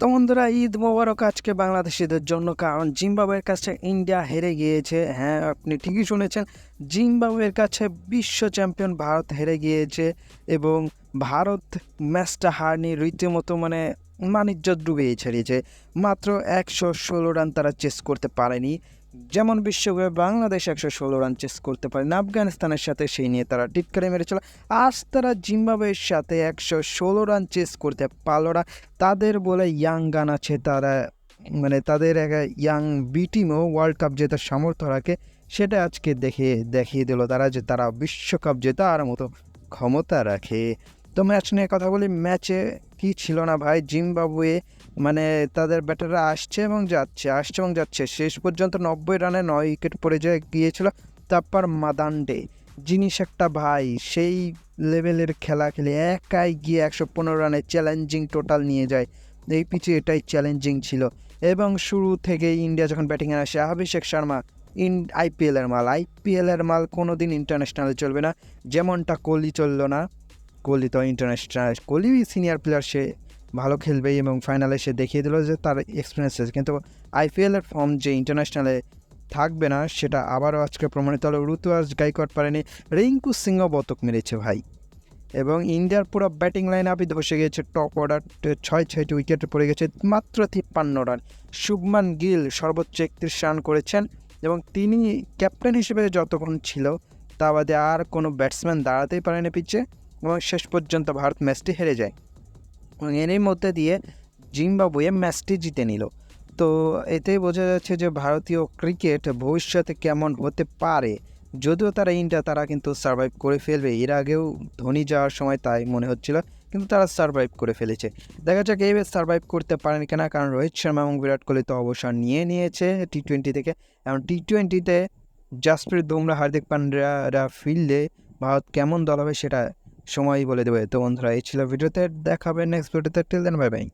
তো বন্ধুরা ঈদ মোবারক আজকে বাংলাদেশিদের জন্য, কারণ জিম্বাবুয়ের কাছে ইন্ডিয়া হেরে গিয়েছে। হ্যাঁ আপনি ঠিকই শুনেছেন, জিম্বাবুয়ের কাছে বিশ্ব চ্যাম্পিয়ন ভারত হেরে গিয়েছে এবং ভারত ম্যাচটা হারনি, রীতিমতো মানে মানিজ্য ডুবে ছাড়িয়েছে মাত্র একশো ষোলো রান তারা চেস করতে পারেনি। যেমন বিশ্বকাপে বাংলাদেশ একশো ষোলো রান চেস করতে পারেনি, আফগানিস্তানের সাথে সেই নিয়ে তারা টিটকারি মেরেছিল আজ তারা জিম্বাবুয়ের সাথে একশো ষোলো রান চেস করতে পারল না। তাদের বলে ইয়াং গান আছে, তারা মানে তাদের এক ইয়াং বি টিমও ওয়ার্ল্ড কাপ জেতার সামর্থ্য রাখে, সেটা আজকে দেখে, দেখিয়ে দিল তারা যে তারা বিশ্বকাপ জেতার মতো ক্ষমতা রাখে। তো ম্যাচ নিয়ে কথা বলি ম্যাচে কি ছিল না ভাই? জিম্বাবুয়ে মানে তাদের ব্যাটাররা আসছে এবং যাচ্ছে, আসছে এবং যাচ্ছে। শেষ পর্যন্ত নব্বই রানে নয় উইকেট পড়ে যায়, গিয়েছিল তারপর মাদান্ডে। জিনিস একটা ভাই, সেই লেভেলের খেলা খেলে একাই গিয়ে একশো পনেরো রানে চ্যালেঞ্জিং টোটাল নিয়ে যায়। এই পিচে এটাই চ্যালেঞ্জিং ছিল। এবং শুরু থেকে ইন্ডিয়া যখন ব্যাটিংয়ে আসে, অভিষেক শর্মা ইন আইপিএলের মাল। আইপিএলের মাল কোনো দিন ইন্টারন্যাশনালে চলবে না। যেমনটা কোহলি চলল না, কোহলি তো ইন্টারন্যাশনাল, কোহলি সিনিয়র প্লেয়ার সে। ভালো খেলবে এবং ফাইনালে সে দেখিয়ে দিল যে তার এক্সপিরিয়েন্স আছে। কিন্তু আইপিএলের ফর্ম যে ইন্টারন্যাশনালে থাকবে না, সেটা আবারও আজকে প্রমাণিত হলো। ঋতুরাজ গাইকোয়াড পারেনি, রিঙ্কু সিংহ বতক মেরেছে ভাই। এবং ইন্ডিয়ার পুরো ব্যাটিং লাইন আপই ধসে গেছে টপ অর্ডার ছয় ছয়টি উইকেটে পড়ে গেছে, মাত্র তিপ্পান্ন রান শুভমান গিল সর্বোচ্চ একত্রিশ রান করেছেন এবং তিনি ক্যাপ্টেন হিসেবে যতক্ষণ ছিল, তা বাদে আর কোনো ব্যাটসম্যান দাঁড়াতেই পারেনি পিচ্ছে এবং শেষ পর্যন্ত ভারত ম্যাচটি হেরে যায়। এরই মধ্যে দিয়ে জিম্বাবুয়ে ম্যাচটি জিতে নিল। তো এতেই বোঝা যাচ্ছে যে ভারতীয় ক্রিকেট ভবিষ্যতে কেমন হতে পারে। যদিও তারা ইন্ডিয়া, তারা কিন্তু সার্ভাইভ করে ফেলবে। এর আগেও ধোনি যাওয়ার সময় তাই মনে হচ্ছিল, কিন্তু তারা সার্ভাইভ করে ফেলেছে। দেখা যাক এইভাবে সার্ভাইভ করতে পারেন কিনা, কারণ রোহিত শর্মা এবং বিরাট কোহলি তো অবসর নিয়ে নিয়েছে টি টোয়েন্টি থেকে। এবং টি টোয়েন্টিতে জাসপ্রীত বুমরা হার্দিক পান্ডিয়ারা ফিল্ডে ভারত কেমন দল হবে সেটা সময়ই বলে দেবে। তো বন্ধুরা, এই ছিল ভিডিওতে। দেখাবে নেক্সট ভিডিওতে টিল দেন বাই বাই